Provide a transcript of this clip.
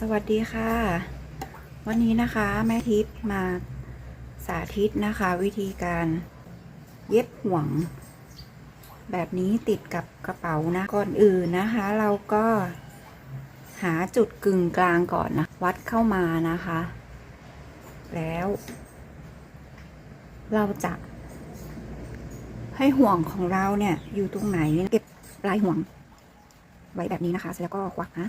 สวัสดีค่ะ วันนี้นะคะแม่ทิพย์มาสาธิตนะคะ วิธีการเย็บห่วง แบบนี้ติดกับกระเป๋านะ ก่อนอื่นนะคะ เราก็หาจุดกึ่งกลางก่อนนะ วัดเข้ามานะคะ แล้ว เราจะ ให้ห่วงของเราเนี่ยอยู่ตรงไหนเก็บปลายห่วงไว้แบบนี้นะคะ เสร็จแล้วก็ควักนะ